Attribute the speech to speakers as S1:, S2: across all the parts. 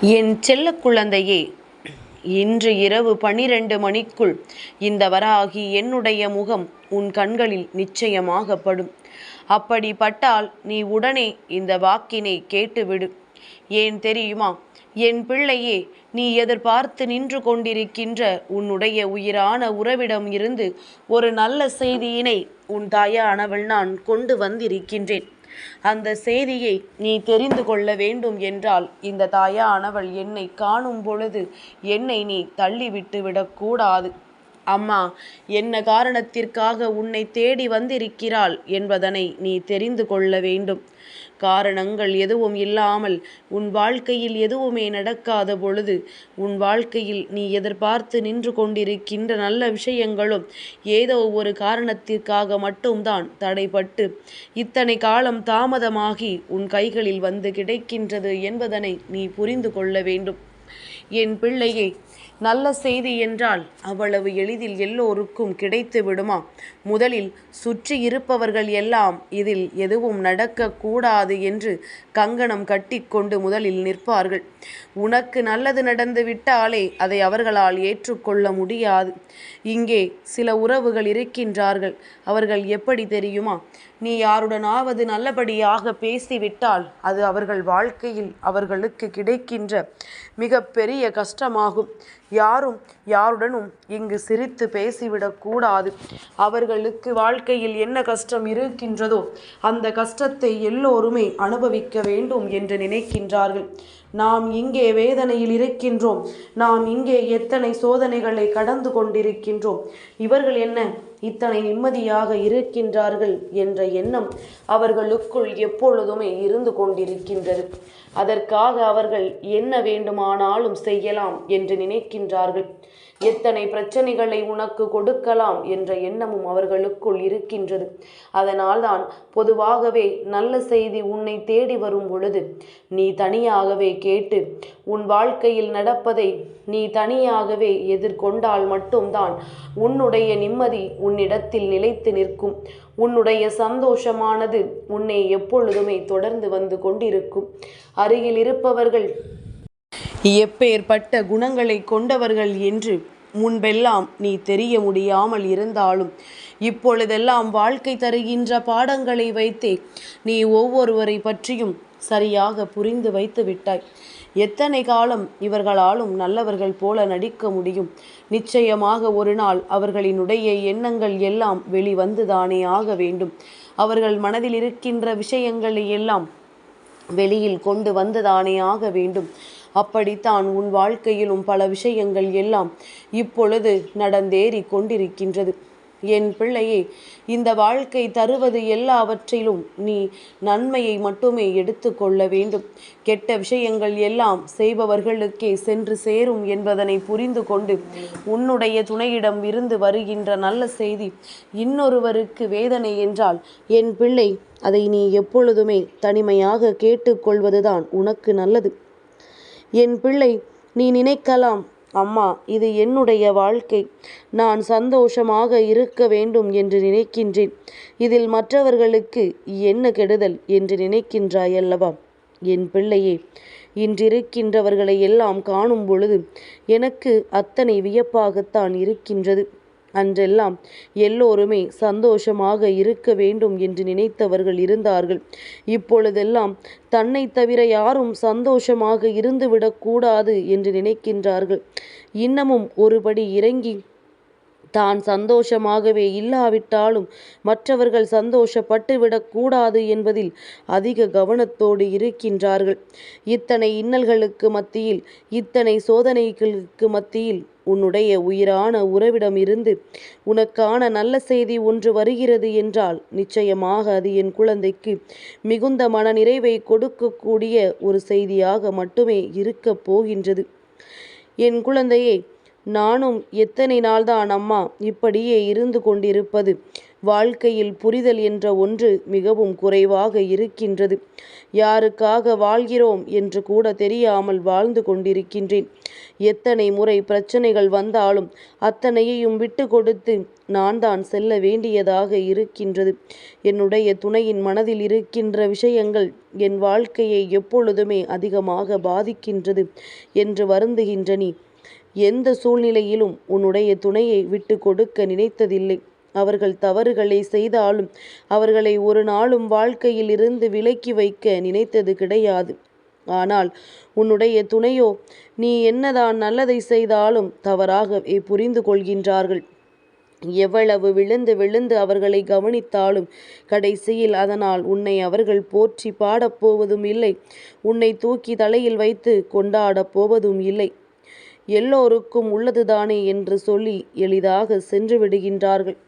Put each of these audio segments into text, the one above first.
S1: என் செல்ல குழந்தையே இன்று இரவு பனிரெண்டு மணிக்குள் இந்த வராகி என்னுடைய முகம் உன் கண்களில் நிச்சயமாகப்படும். அப்படிப்பட்டால் நீ உடனே இந்த வாக்கினை கேட்டுவிடு. ஏன் தெரியுமா? என் பிள்ளையே நீ எதிர்பார்த்து நின்று கொண்டிருக்கின்ற உன்னுடைய உயிரான உறவிடம் இருந்து ஒரு நல்ல செய்தியினை உன் தாயானவள் நான் கொண்டு வந்திருக்கின்றேன். அந்த செய்தியை நீ தெரிந்து கொள்ள வேண்டும் என்றால் இந்த தாயானவள் என்னை காணும் பொழுது என்னை நீ தள்ளிவிட்டு விடக்கூடாது. அம்மா என்ன காரணத்திற்காக உன்னை தேடி வந்திருக்கிறாள் என்பதனை நீ தெரிந்து கொள்ள வேண்டும். காரணங்கள் எதுவும் இல்லாமல் உன் வாழ்க்கையில் எதுவுமே நடக்காத பொழுது உன் வாழ்க்கையில் நீ எதிர்பார்த்து நின்று கொண்டிருக்கின்ற நல்ல விஷயங்களும் ஏதோ ஒரு காரணத்திற்காக மட்டும்தான் தடைப்பட்டு இத்தனை காலம் தாமதமாகி உன் கைகளில் வந்து கிடைக்கின்றது என்பதனை நீ புரிந்து கொள்ள வேண்டும். என் பிள்ளையை நல்ல செய்தி என்றால் அவ்வளவு எளிதில் எல்லோருக்கும் கிடைத்து விடுமா? முதலில் சுற்றி இருப்பவர்கள் எல்லாம் இதில் எதுவும் நடக்கக்கூடாது என்று கங்கணம் கட்டிக்கொண்டு முதலில் நிற்பார்கள். உனக்கு நல்லது நடந்து விட்டாலே அதை அவர்களால் ஏற்றுக்கொள்ள முடியாது. இங்கே சில உறவுகள் இருக்கின்றார்கள். அவர்கள் எப்படி தெரியுமா? நீ யாருடனாவது நல்லபடியாக பேசிவிட்டால் அது அவர்கள் வாழ்க்கையில் அவர்களுக்கு கிடைக்கின்ற மிக பெரிய கஷ்டமாகும். யாரும் யாருடனும் இங்கு சிரித்து பேசிவிடக்கூடாது. அவர்களுக்கு வாழ்க்கையில் என்ன கஷ்டம் இருக்கின்றதோ அந்த கஷ்டத்தை எல்லோருமே அனுபவிக்க வேண்டும் என்று நினைக்கின்றார்கள். நாம் இங்கே வேதனையில் இருக்கின்றோம். நாம் இங்கே எத்தனை சோதனைகளை கடந்து கொண்டிருக்கின்றோம். இவர்கள் என்ன? இத்தனை நிம்மதியாக இருக்கின்றார்கள் என்ற எண்ணம் அவர்களுக்குள் எப்பொழுதுமே இருந்து கொண்டிருக்கின்றது. அதற்காக அவர்கள் என்ன வேண்டுமானாலும் செய்யலாம் என்று நினைக்கின்றார்கள். எத்தனை பிரச்சனைகளை உனக்கு கொடுக்கலாம் என்ற எண்ணமும் அவர்களுக்குள் இருக்கின்றது. அதனால்தான் பொதுவாகவே நல்ல செய்தி உன்னை தேடி வரும் பொழுது நீ தனியாகவே கேட்டு உன் வாழ்க்கையில் நடப்பதை நீ தனியாகவே எதிர்கொண்டால் மட்டும்தான் உன்னுடைய நிம்மதி உன்னிடத்தில் நிலைத்து நிற்கும். உன்னுடைய சந்தோஷமானது உன்னை எப்பொழுதுமே தொடர்ந்து வந்து கொண்டிருக்கும். அருகில் இருப்பவர்கள் எப்பேற்பட்ட குணங்களை கொண்டவர்கள் என்று முன்பெல்லாம் நீ தெரிய முடியாமல் இருந்தாலும் இப்பொழுதெல்லாம் வாழ்க்கை தருகின்ற பாடங்களை வைத்தே நீ ஒவ்வொருவரை பற்றியும் சரியாக புரிந்து வைத்து விட்டாய். எத்தனை காலம் இவர்களாலும் நல்லவர்கள் போல நடிக்க முடியும்? நிச்சயமாக ஒரு நாள் அவர்களினுடைய எண்ணங்கள் எல்லாம் வெளிவந்துதானே ஆக வேண்டும். அவர்கள் மனதில் இருக்கின்ற விஷயங்களை எல்லாம் வெளியில் கொண்டு வந்துதானே ஆக வேண்டும். அப்படித்தான் உன் வாழ்க்கையிலும் பல விஷயங்கள் எல்லாம் இப்பொழுது நடந்தேறி கொண்டிருக்கின்றது. என் பிள்ளையே இந்த வாழ்க்கை தருவது எல்லாவற்றிலும் நீ நன்மையை மட்டுமே எடுத்துக்கொள்ள வேண்டும். கெட்ட விஷயங்கள் எல்லாம் செய்பவர்களுக்கே சென்று சேரும் என்பதனை புரிந்து கொண்டு உன்னுடைய துணையிடம் இருந்து வருகின்ற நல்ல செய்தி இன்னொருவருக்கு வேதனை என்றால் என் பிள்ளை அதை நீ எப்பொழுதுமே தனிமையாக கேட்டுக்கொள்வதுதான் உனக்கு நல்லது. என் பிள்ளை நீ நினைக்கலாம். அம்மா இது என்னுடைய வாழ்க்கை. நான் சந்தோஷமாக இருக்க வேண்டும் என்று நினைக்கின்றேன். இதில் மற்றவர்களுக்கு என்ன கெடுதல் என்று நினைக்கின்றாய் அல்லவா என் பிள்ளையே இன்றிருக்கின்றவர்களை எல்லாம் காணும் பொழுது எனக்கு அத்தனை வியப்பாகத்தான் இருக்கின்றது. அன்றெல்லாம் எல்லோருமே சந்தோஷமாக இருக்க வேண்டும் என்று நினைத்தவர்கள் இருந்தார்கள். இப்பொழுதெல்லாம் தன்னை தவிர யாரும் சந்தோஷமாக இருந்துவிடக்கூடாது என்று நினைக்கின்றார்கள். இன்னமும் ஒருபடி இறங்கி தான் சந்தோஷமாகவே இல்லாவிட்டாலும் மற்றவர்கள் சந்தோஷப்பட்டு விடக்கூடாது என்பதில் அதிக கவனத்தோடு இருக்கின்றார்கள். இத்தனை இன்னல்களுக்கு மத்தியில் இத்தனை சோதனைகளுக்கு மத்தியில் உன்னுடைய உயிரான உறவிடம் இருந்து உனக்கான நல்ல செய்தி ஒன்று வருகிறது என்றால் நிச்சயமாக அது என் குழந்தைக்கு மிகுந்த மன நிறைவை கொடுக்கக்கூடிய ஒரு செய்தியாக மட்டுமே இருக்கப் போகின்றது. என் குழந்தையே நானும் எத்தனை நாள்தான் அம்மா இப்படியே இருந்து கொண்டிருப்பது வாழ்க்கையில் புரிதல் என்ற ஒன்று மிகவும் குறைவாக இருக்கின்றது. யாருக்காக வாழ்கிறோம் என்று கூட தெரியாமல் வாழ்ந்து கொண்டிருக்கின்றேன். எத்தனை முறை பிரச்சனைகள் வந்தாலும் அத்தனையையும் விட்டு கொடுத்து நான் தான் செல்ல வேண்டியதாக இருக்கின்றது. என்னுடைய துணையின் மனதில் இருக்கின்ற விஷயங்கள் என் வாழ்க்கையை எப்பொழுதுமே அதிகமாக பாதிக்கின்றது என்று வருந்துகின்ற நீ எந்த சூழ்நிலையிலும் உன்னுடைய துணையை விட்டு கொடுக்க நினைத்ததில்லை. அவர்கள் தவறுகளை செய்தாலும் அவர்களை ஒரு நாளும் வாழ்க்கையில் இருந்து விலக்கி வைக்க நினைத்தது கிடையாது. ஆனால் உன்னுடைய துணையோ நீ என்னதான் நல்லதை செய்தாலும் தவறாகவே புரிந்து கொள்கின்றார்கள். எவ்வளவு விழுந்து விழுந்து அவர்களை கவனித்தாலும் கடைசியில் அதனால் உன்னை அவர்கள் போற்றி பாடப்போவதும் இல்லை உன்னை தூக்கி தலையில் வைத்து கொண்டாடப் போவதும் இல்லை. எல்லோருக்கும் உள்ளதுதானே என்று சொல்லி எளிதாக சென்று விடுகின்றார்கள்.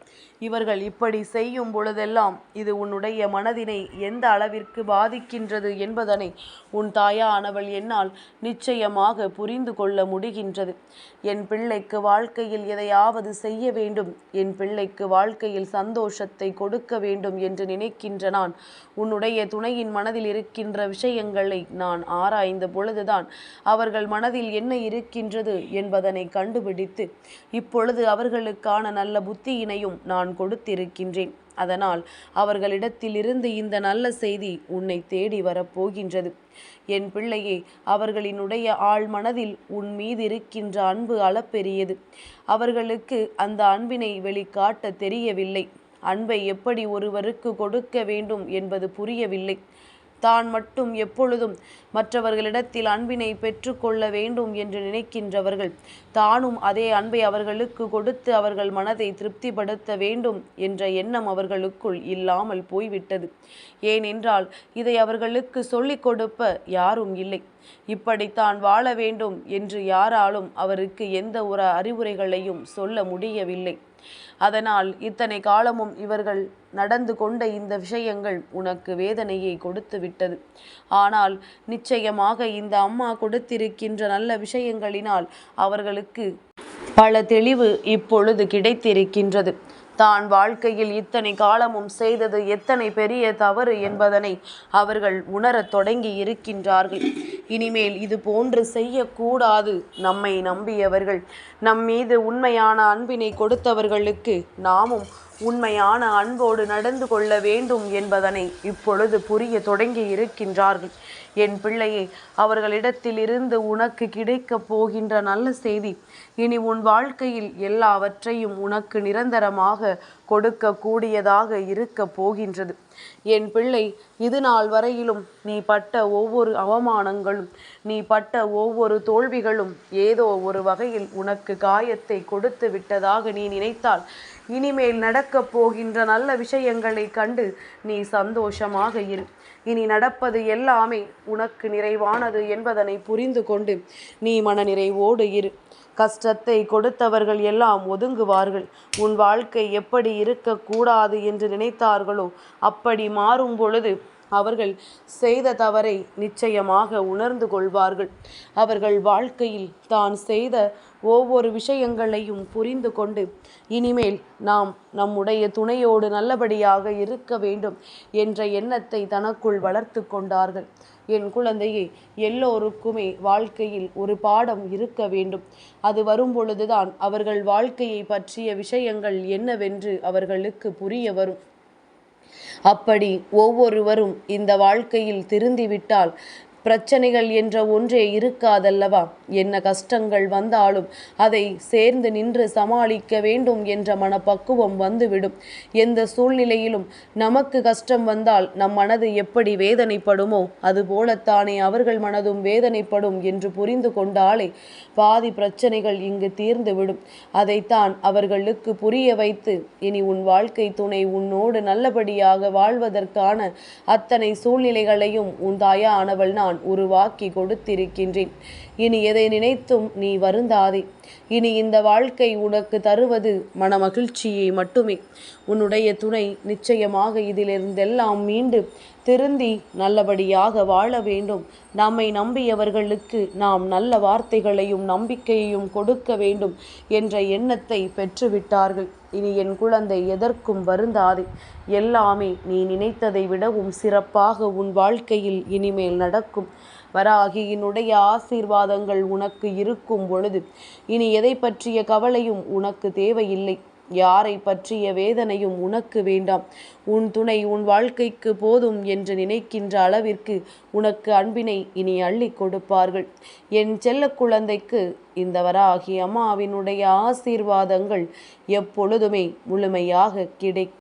S1: இவர்கள் இப்படி செய்யும் பொழுதெல்லாம் இது உன்னுடைய மனதினை எந்த அளவிற்கு பாதிக்கின்றது என்பதனை உன் தாயானவள் என்னால் நிச்சயமாக புரிந்து கொள்ள முடிகின்றது. என் பிள்ளைக்கு வாழ்க்கையில் எதையாவது செய்ய வேண்டும் என் பிள்ளைக்கு வாழ்க்கையில் சந்தோஷத்தை கொடுக்க வேண்டும் என்று நினைக்கின்ற நான் உன்னுடைய துணையின் மனதில் இருக்கின்ற விஷயங்களை நான் ஆராய்ந்த பொழுதுதான் அவர்கள் மனதில் என்ன இருக்கின்றது என்பதனை கண்டுபிடித்து இப்பொழுது அவர்களுக்கான நல்ல புத்தியினையும் நான் நான் கொடுத்திருக்கின்றேன். அதனால் அவர்களிடத்திலிருந்து இந்த நல்ல செய்தி உன்னை தேடி வரப்போகின்றது. என் பிள்ளையே அவர்களினுடைய ஆழ் மனதில் உன் மீது இருக்கின்ற அன்பு அளப்பெரியது. அவர்களுக்கு அந்த அன்பினை வெளிக்காட்ட தெரியவில்லை. அன்பை எப்படி ஒருவருக்கு கொடுக்க வேண்டும் என்பது புரியவில்லை. தான் மட்டும் எப்பொழுதும் மற்றவர்களிடத்தில் அன்பினை பெற்றுக்கொள்ள வேண்டும் என்று நினைக்கின்றவர்கள். தானும் அதே அன்பை அவர்களுக்கு கொடுத்து அவர்கள் மனதை திருப்திப்படுத்த வேண்டும் என்ற எண்ணம் அவர்களுக்குள் இல்லாமல் போய்விட்டது. ஏனென்றால் இதை அவர்களுக்கு சொல்லிக் கொடுப்ப யாரும் இல்லை. இப்படித்தான் வாழ வேண்டும் என்று யாராலும் அவருக்கு எந்த ஒரு அறிவுரைகளையும் சொல்ல முடியவில்லை. அதனால் இத்தனை காலமும் இவர்கள் நடந்து கொண்ட இந்த விஷயங்கள் உனக்கு வேதனையை கொடுத்து விட்டது. ஆனால் நிச்சயமாக இந்த அம்மா கொடுத்திருக்கின்ற நல்ல விஷயங்களினால் அவர்களுக்கு பல தெளிவு இப்பொழுது கிடைத்திருக்கின்றது. தான் வாழ்க்கையில் இத்தனை காலமும் செய்தது எத்தனை பெரிய தவறு என்பதனை அவர்கள் உணரத் தொடங்கி இருக்கின்றார்கள். இனிமேல் இது போன்று செய்யக்கூடாது நம்மை நம்பியவர்கள். நம் மீது உண்மையான அன்பினை கொடுத்தவர்களுக்கு நாமும் உண்மையான அன்போடு நடந்து கொள்ள வேண்டும் என்பதனை இப்பொழுது புரிய தொடங்கி இருக்கின்றார்கள். என் பிள்ளையே அவர்களிடத்தில் இருந்து உனக்கு கிடைக்கப் போகின்ற நல்ல செய்தி இனி உன் வாழ்க்கையில் எல்லாவற்றையும் உனக்கு நிரந்தரமாக கொடுக்கக்கூடியதாக இருக்க போகின்றது. என் பிள்ளை இது நாள் வரையிலும் நீ பட்ட ஒவ்வொரு அவமானங்களும் நீ பட்ட ஒவ்வொரு தோல்விகளும் ஏதோ ஒரு வகையில் உனக்கு காயத்தை கொடுத்து விட்டதாக நீ நினைத்தால் இனிமேல் நடக்கப் போகின்ற நல்ல விஷயங்களை கண்டு நீ சந்தோஷமாக இரு. இனி நடப்பது எல்லாமே உனக்கு நிறைவானது என்பதனை புரிந்து கொண்டு நீ மன நிறைவோடு இரு. கஷ்டத்தை கொடுத்தவர்கள் எல்லாம் ஒதுங்குவார்கள். உன் வாழ்க்கை எப்படி இருக்கக்கூடாது என்று நினைத்தார்களோ அப்படி மாறும் பொழுது அவர்கள் செய்த தவறை நிச்சயமாக உணர்ந்து கொள்வார்கள். அவர்கள் வாழ்க்கையில் தான் செய்த ஒவ்வொரு விஷயங்களையும் புரிந்து கொண்டு இனிமேல் நாம் நம்முடைய துணையோடு நல்லபடியாக இருக்க வேண்டும் என்ற எண்ணத்தை தனக்குள் வளர்த்து கொண்டார்கள். என் குழந்தையை எல்லோருக்குமே வாழ்க்கையில் ஒரு பாடம் இருக்க வேண்டும். அது வரும் பொழுதுதான் அவர்கள் வாழ்க்கையை பற்றிய விஷயங்கள் என்னவென்று அவர்களுக்கு புரிய வரும். அப்படி ஒவ்வொருவரும் இந்த வாழ்க்கையில் திருந்திவிட்டால் பிரச்சனைகள் என்ற ஒன்றே இருக்காதல்லவா? என்ன கஷ்டங்கள் வந்தாலும் அதை சேர்ந்து நின்று சமாளிக்க வேண்டும் என்ற மனப்பக்குவம் வந்துவிடும். எந்த சூழ்நிலையிலும் நமக்கு கஷ்டம் வந்தால் நம் மனது எப்படி வேதனைப்படுமோ அதுபோலத்தானே அவர்கள் மனதும் வேதனைப்படும் என்று புரிந்து கொண்டாலே பாதி பிரச்சனைகள் இங்கு தீர்ந்துவிடும். அதைத்தான் அவர்களுக்கு புரிய வைத்து இனி உன் வாழ்க்கை துணை உன்னோடு நல்லபடியாக வாழ்வதற்கான அத்தனை சூழ்நிலைகளையும் உன் தாயானவள் நான் நான் உருவாக்கி கொடுத்திருக்கின்றேன். இனி எதை நினைத்தும் நீ வருந்தாதே. இனி இந்த வாழ்க்கை உனக்கு தருவது மன மகிழ்ச்சியை மட்டுமே. உன்னுடைய துணை நிச்சயமாக இதிலிருந்தெல்லாம் மீண்டு திருந்தி நல்லபடியாக வாழ வேண்டும். நம்மை நம்பியவர்களுக்கு நாம் நல்ல வார்த்தைகளையும் நம்பிக்கையையும் கொடுக்க வேண்டும் என்ற எண்ணத்தை பெற்றுவிட்டார்கள். இனி என் குழந்தை எதற்கும் வருந்தாதே. எல்லாமே நீ நினைத்ததை விடவும் சிறப்பாக உன் வாழ்க்கையில் இனிமேல் நடக்கும். வராகியினுடைய ஆசீர்வாதங்கள் உனக்கு இருக்கும் பொழுது. இனி எதை பற்றிய கவலையும் உனக்கு தேவையில்லை. யாரை பற்றிய வேதனையும் உனக்கு வேண்டாம். உன் துணை உன் வாழ்க்கைக்கு போதும் என்று நினைக்கின்ற அளவிற்கு உனக்கு அன்பினை இனி அள்ளி கொடுப்பார்கள். என் செல்ல குழந்தைக்கு இந்த வராகி அம்மாவினுடைய ஆசீர்வாதங்கள் எப்பொழுதுமே முழுமையாக கிடைக்கும்.